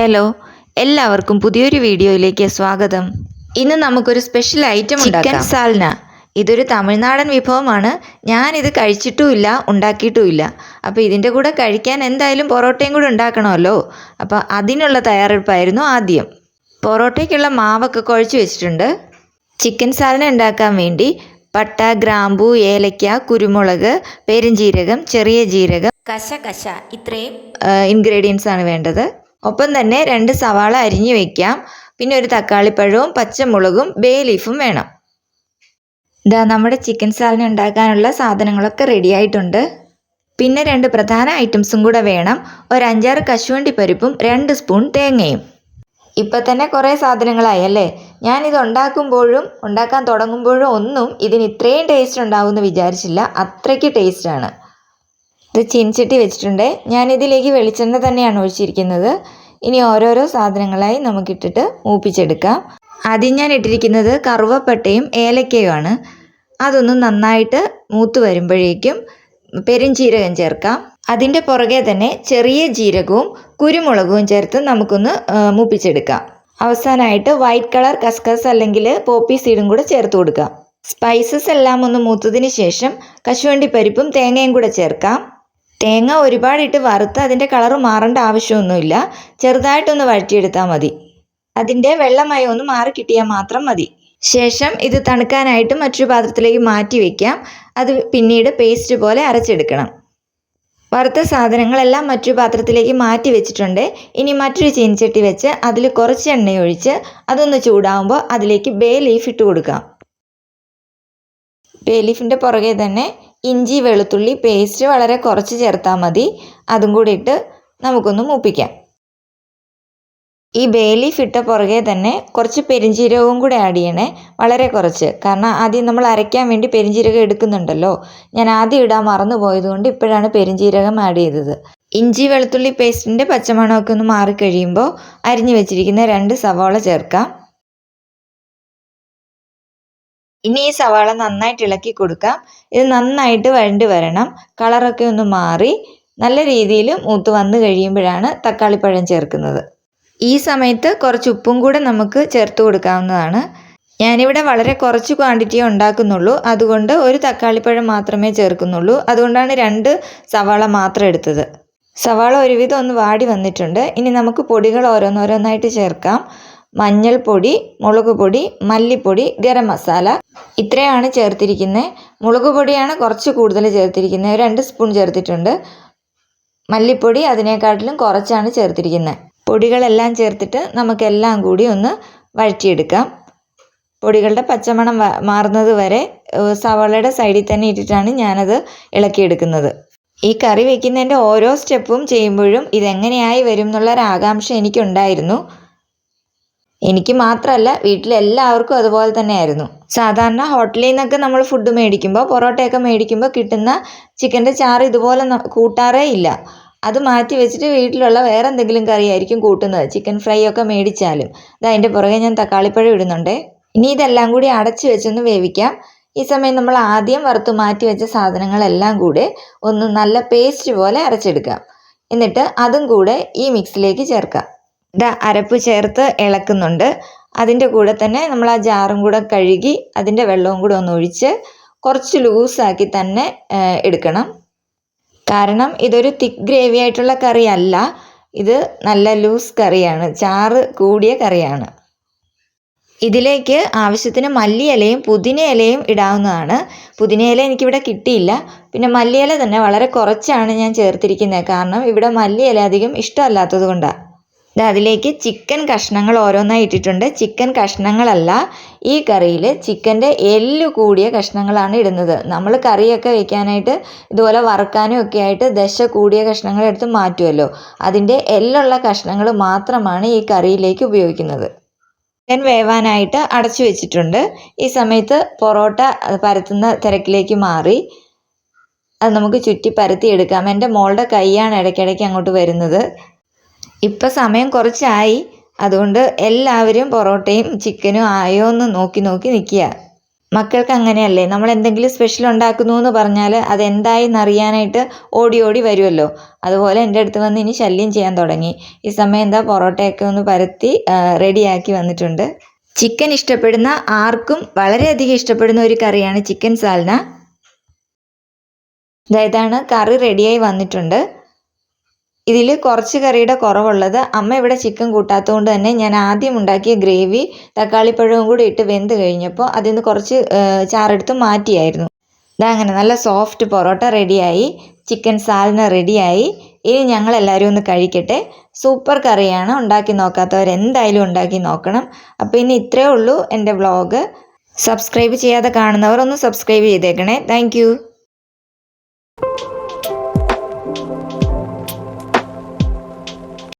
Hello എല്ലാവർക്കും പുതിയൊരു വീഡിയോയിലേക്ക് സ്വാഗതം. ഇന്ന് നമുക്കൊരു സ്പെഷ്യൽ ഐറ്റം ചിക്കൻ സാൽന. ഇതൊരു തമിഴ്നാടൻ വിഭവമാണ്. ഞാനിത് കഴിച്ചിട്ടുമില്ല ഉണ്ടാക്കിയിട്ടുമില്ല. അപ്പോൾ ഇതിന്റെ കൂടെ കഴിക്കാൻ എന്തായാലും പൊറോട്ടയും കൂടെ ഉണ്ടാക്കണമല്ലോ. അപ്പോൾ അതിനുള്ള തയ്യാറെടുപ്പായിരുന്നു ആദ്യം. പൊറോട്ടയ്ക്കുള്ള മാവൊക്കെ കുഴച്ച് വെച്ചിട്ടുണ്ട്. ചിക്കൻ സാലന ഉണ്ടാക്കാൻ വേണ്ടി പട്ട ഗ്രാമ്പു ഏലക്ക കുരുമുളക് പെരുംജീരകം ചെറിയ ജീരകം കശ കശ. ഇത്രയും ഇൻഗ്രീഡിയൻസ് ആണ് വേണ്ടത്. ഒപ്പം തന്നെ രണ്ട് സവാള അരിഞ്ഞു വെക്കാം. പിന്നെ ഒരു തക്കാളിപ്പഴവും പച്ചമുളകും ബേ ലീഫും വേണം. ഇതാ നമ്മുടെ ചിക്കൻ സാലിന് ഉണ്ടാക്കാനുള്ള സാധനങ്ങളൊക്കെ റെഡി ആയിട്ടുണ്ട്. പിന്നെ രണ്ട് പ്രധാന ഐറ്റംസും കൂടെ വേണം. ഒരു അഞ്ചാറ് കശുവണ്ടി പരിപ്പും രണ്ട് സ്പൂൺ തേങ്ങയും. ഇപ്പം തന്നെ കുറേ സാധനങ്ങളായി അല്ലേ? ഞാനിത് ഉണ്ടാക്കുമ്പോഴും ഉണ്ടാക്കാൻ തുടങ്ങുമ്പോഴും ഒന്നും ഇതിന് ഇത്രയും ടേസ്റ്റ് ഉണ്ടാവുമെന്ന് വിചാരിച്ചില്ല. അത്രയ്ക്ക് ടേസ്റ്റാണ് ഇത് ചീനച്ചട്ടി വെച്ചിട്ടുണ്ട്. ഞാനിതിലേക്ക് വെളിച്ചെണ്ണ തന്നെയാണ് ഒഴിച്ചിരിക്കുന്നത്. ഇനി ഓരോരോ സാധനങ്ങളായി നമുക്കിട്ടിട്ട് മൂപ്പിച്ചെടുക്കാം. ആദ്യം ഞാൻ ഇട്ടിരിക്കുന്നത് കറുവപ്പട്ടയും ഏലക്കയുമാണ്. അതൊന്ന് നന്നായിട്ട് മൂത്ത് വരുമ്പോഴേക്കും പെരുംജീരകം ചേർക്കാം. അതിന്റെ പുറകെ തന്നെ ചെറിയ ജീരകവും കുരുമുളകും ചേർത്ത് നമുക്കൊന്ന് മൂപ്പിച്ചെടുക്കാം. അവസാനമായിട്ട് വൈറ്റ് കളർ കസ്കസ് അല്ലെങ്കിൽ പോപ്പി സീഡും കൂടെ ചേർത്ത് കൊടുക്കാം. സ്പൈസസ് എല്ലാം ഒന്ന് മൂത്തതിന് ശേഷം കശുവണ്ടി പരിപ്പും തേങ്ങയും കൂടെ ചേർക്കാം. തേങ്ങ ഒരുപാടിട്ട് വറുത്ത് അതിന്റെ കളറ് മാറേണ്ട ആവശ്യമൊന്നുമില്ല. ചെറുതായിട്ടൊന്ന് വഴറ്റിയെടുത്താൽ മതി. അതിന്റെ വെള്ളമയം ഒന്ന് മാറി കിട്ടിയാൽ മാത്രം മതി. ശേഷം ഇത് തണുക്കാനായിട്ട് മറ്റൊരു പാത്രത്തിലേക്ക് മാറ്റി വയ്ക്കാം അത് പിന്നീട് പേസ്റ്റ് പോലെ അരച്ചെടുക്കണം. വറുത്ത സാധനങ്ങളെല്ലാം മറ്റൊരു പാത്രത്തിലേക്ക് മാറ്റി വെച്ചിട്ടുണ്ട്. ഇനി മറ്റൊരു ചീനച്ചട്ടി വെച്ച് അതിൽ കുറച്ച് എണ്ണ ഒഴിച്ച് അതൊന്ന് ചൂടാവുമ്പോൾ അതിലേക്ക് ബേ ലീഫ് ഇട്ട് കൊടുക്കാം. ബേ ലീഫിന്റെ പുറകെ തന്നെ ഇഞ്ചി വെളുത്തുള്ളി പേസ്റ്റ് വളരെ കുറച്ച് ചേർത്താൽ മതി. അതും കൂടി ഇട്ട് നമുക്കൊന്ന് മൂപ്പിക്കാം. ഈ ബേ ലീഫ് ഇട്ട പുറകെ തന്നെ കുറച്ച് പെരിഞ്ചീരകവും കൂടെ ആഡ് ചെയ്യണേ. വളരെ കുറച്ച്. കാരണം ആദ്യം നമ്മൾ അരയ്ക്കാൻ വേണ്ടി പെരിഞ്ചീരകം എടുക്കുന്നുണ്ടല്ലോ. ഞാൻ ആദ്യം ഇടാൻ മറന്നു പോയതുകൊണ്ട് ഇപ്പോഴാണ് പെരിഞ്ചീരകം ആഡ് ചെയ്തത്. ഇഞ്ചി വെളുത്തുള്ളി പേസ്റ്റിന്റെ പച്ചമണമൊക്കെ ഒന്ന് മാറിക്കഴിയുമ്പോൾ അരിഞ്ഞു വെച്ചിരിക്കുന്ന രണ്ട് സവാള ചേർക്കാം. ഇനി ഈ സവാള നന്നായിട്ട് ഇളക്കി കൊടുക്കാം. ഇത് നന്നായിട്ട് വഴണ്ട് വരണം. കളറൊക്കെ ഒന്ന് മാറി നല്ല രീതിയിൽ മൂത്ത് വന്നു കഴിയുമ്പോഴാണ് തക്കാളിപ്പഴം ചേർക്കുന്നത്. ഈ സമയത്ത് കുറച്ച് ഉപ്പും കൂടെ നമുക്ക് ചേർത്ത് കൊടുക്കാവുന്നതാണ്. ഞാനിവിടെ വളരെ കുറച്ച് ക്വാണ്ടിറ്റി ഉണ്ടാക്കുന്നുള്ളൂ. അതുകൊണ്ട് ഒരു തക്കാളിപ്പഴം മാത്രമേ ചേർക്കുന്നുള്ളൂ. അതുകൊണ്ടാണ് രണ്ട് സവാള മാത്രം എടുത്തത്. സവാള ഒരുവിധം ഒന്ന് വാടി വന്നിട്ടുണ്ട്. ഇനി നമുക്ക് പൊടികൾ ഓരോന്നോരോന്നായിട്ട് ചേർക്കാം. മഞ്ഞൾപ്പൊടി മുളക് പൊടി മല്ലിപ്പൊടി ഗരം മസാല. ഇത്രയാണ് ചേർത്തിരിക്കുന്നത് മുളക് പൊടിയാണ് കുറച്ച് കൂടുതൽ ചേർത്തിരിക്കുന്നത് രണ്ട് സ്പൂൺ ചേർത്തിട്ടുണ്ട്. മല്ലിപ്പൊടി അതിനേക്കാട്ടിലും കുറച്ചാണ് ചേർത്തിരിക്കുന്നത് പൊടികളെല്ലാം ചേർത്തിട്ട് നമുക്കെല്ലാം കൂടി ഒന്ന് വഴറ്റിയെടുക്കാം. പൊടികളുടെ പച്ചമണം മാറുന്നത് വരെ സവാളയുടെ സൈഡിൽ തന്നെ ഇട്ടിട്ടാണ് ഞാനത് ഇളക്കിയെടുക്കുന്നത്. ഈ കറി വെക്കുന്നതിന്റെ ഓരോ സ്റ്റെപ്പും ചെയ്യുമ്പോഴും ഇതെങ്ങനെയായി വരും എന്നുള്ളൊരാകാംക്ഷ എനിക്കുണ്ടായിരുന്നു. എനിക്ക് മാത്രമല്ല വീട്ടിലെല്ലാവർക്കും അതുപോലെ തന്നെയായിരുന്നു. സാധാരണ ഹോട്ടലിൽ നിന്നൊക്കെ നമ്മൾ ഫുഡ് മേടിക്കുമ്പോൾ പൊറോട്ടയൊക്കെ മേടിക്കുമ്പോൾ കിട്ടുന്ന ചിക്കന്റെ ചാറ് ഇതുപോലെ കൂട്ടാറേ ഇല്ല. അത് മാറ്റി വെച്ചിട്ട് വീട്ടിലുള്ള വേറെ എന്തെങ്കിലും കറിയായിരിക്കും കൂട്ടുന്നത് ചിക്കൻ ഫ്രൈ ഒക്കെ മേടിച്ചാലും. ഇത് അതിന്റെ പുറകെ ഞാൻ തക്കാളിപ്പഴം ഇടുന്നുണ്ട്. ഇനി ഇതെല്ലാം കൂടി അടച്ചു വെച്ചൊന്ന് വേവിക്കാം. ഈ സമയം നമ്മൾ ആദ്യം വറുത്ത് മാറ്റി വെച്ച സാധനങ്ങളെല്ലാം കൂടെ ഒന്ന് നല്ല പേസ്റ്റ് പോലെ അരച്ചെടുക്കാം. എന്നിട്ട് അതും കൂടെ ഈ മിക്സിലേക്ക് ചേർക്കാം. അരപ്പ് ചേർത്ത് ഇളക്കുന്നുണ്ട്. അതിന്റെ കൂടെ തന്നെ നമ്മൾ ആ ജാറും കൂടെ കഴുകി അതിന്റെ വെള്ളവും കൂടെ ഒന്ന് ഒഴിച്ച് കുറച്ച് ലൂസാക്കി തന്നെ എടുക്കണം. കാരണം ഇതൊരു തിക്ക് ഗ്രേവി ആയിട്ടുള്ള കറി അല്ല ഇത് നല്ല ലൂസ് കറിയാണ്. ചാറ് കൂടിയ കറിയാണ്. ഇതിലേക്ക് ആവശ്യത്തിന് മല്ലിയിലയും പുതിനയിലയും ഇടാവുന്നതാണ്. പുതിനയില എനിക്കിവിടെ കിട്ടിയില്ല. പിന്നെ മല്ലിയില തന്നെ വളരെ കുറച്ചാണ് ഞാൻ ചേർത്തിരിക്കുന്നത്. കാരണം ഇവിടെ മല്ലിയില അധികം ഇഷ്ടമല്ലാത്തത് കൊണ്ടാണ് അതിലേക്ക് ചിക്കൻ കഷ്ണങ്ങൾ ഓരോന്നായി ഇട്ടിട്ടുണ്ട്. ചിക്കൻ കഷ്ണങ്ങളല്ല ഈ കറിയിൽ ചിക്കന്റെ എല്ല് കൂടിയ കഷ്ണങ്ങളാണ് ഇടുന്നത്. നമ്മൾ കറിയൊക്കെ വെക്കാനായിട്ട് ഇതുപോലെ വറുക്കാനും ഒക്കെ ആയിട്ട് ദശ കൂടിയ കഷ്ണങ്ങൾ എടുത്ത് മാറ്റുമല്ലോ അതിന്റെ എല്ലുള്ള കഷ്ണങ്ങൾ മാത്രമാണ് ഈ കറിയിലേക്ക് ഉപയോഗിക്കുന്നത്. ഞാൻ വേവാനായിട്ട് അടച്ചു വെച്ചിട്ടുണ്ട്. ഈ സമയത്ത് പൊറോട്ട പരത്തുന്ന തിരക്കിലേക്ക് മാറി. അത് നമുക്ക് ചുറ്റി പരത്തി എടുക്കാം. എന്റെ മോളുടെ കൈയാണ് ഇടയ്ക്കിടയ്ക്ക് അങ്ങോട്ട് വരുന്നത്. ഇപ്പം സമയം കുറച്ചായി. അതുകൊണ്ട് എല്ലാവരും പൊറോട്ടയും ചിക്കനും ആയോ എന്ന് നോക്കി നോക്കി നിൽക്കുക മക്കൾക്ക് അങ്ങനെയല്ലേ? നമ്മൾ എന്തെങ്കിലും സ്പെഷ്യൽ ഉണ്ടാക്കുന്നു എന്ന് പറഞ്ഞാൽ അതെന്തായി എന്നറിയാനായിട്ട് ഓടി ഓടി വരുമല്ലോ അതുപോലെ എന്റെ അടുത്ത് വന്ന് ഇനി ശല്യം ചെയ്യാൻ തുടങ്ങി. ഈ സമയം എന്താ പൊറോട്ടയൊക്കെ ഒന്ന് പരത്തി റെഡിയാക്കി വന്നിട്ടുണ്ട്. ചിക്കൻ ഇഷ്ടപ്പെടുന്ന ആർക്കും വളരെയധികം ഇഷ്ടപ്പെടുന്ന ഒരു കറിയാണ് ചിക്കൻ സാൽന. ഇതാണ് കറി റെഡിയായി വന്നിട്ടുണ്ട്. ഇതിൽ കുറച്ച് കറിയുടെ കുറവുള്ളത് അമ്മ ഇവിടെ ചിക്കൻ കൂട്ടാത്തതുകൊണ്ട് തന്നെ ഞാൻ ആദ്യം ഉണ്ടാക്കിയ ഗ്രേവി തക്കാളിപ്പഴവും കൂടി ഇട്ട് വെന്ത് കഴിഞ്ഞപ്പോൾ അതിൽ നിന്ന് കുറച്ച് ചാറെടുത്ത് മാറ്റിയായിരുന്നു. അങ്ങനെ നല്ല സോഫ്റ്റ് പൊറോട്ട റെഡിയായി ചിക്കൻ സാലിന് റെഡിയായി ഇനി ഞങ്ങൾ എല്ലാവരും ഒന്ന് കഴിക്കട്ടെ. സൂപ്പർ കറിയാണ് ഉണ്ടാക്കി നോക്കാത്തവർ എന്തായാലും ഉണ്ടാക്കി നോക്കണം. അപ്പോൾ ഇനി ഇത്രയേ ഉള്ളൂ എന്റെ വ്ളോഗ് സബ്സ്ക്രൈബ് ചെയ്യാതെ കാണുന്നവർ ഒന്ന് സബ്സ്ക്രൈബ് ചെയ്തേക്കണേ. താങ്ക്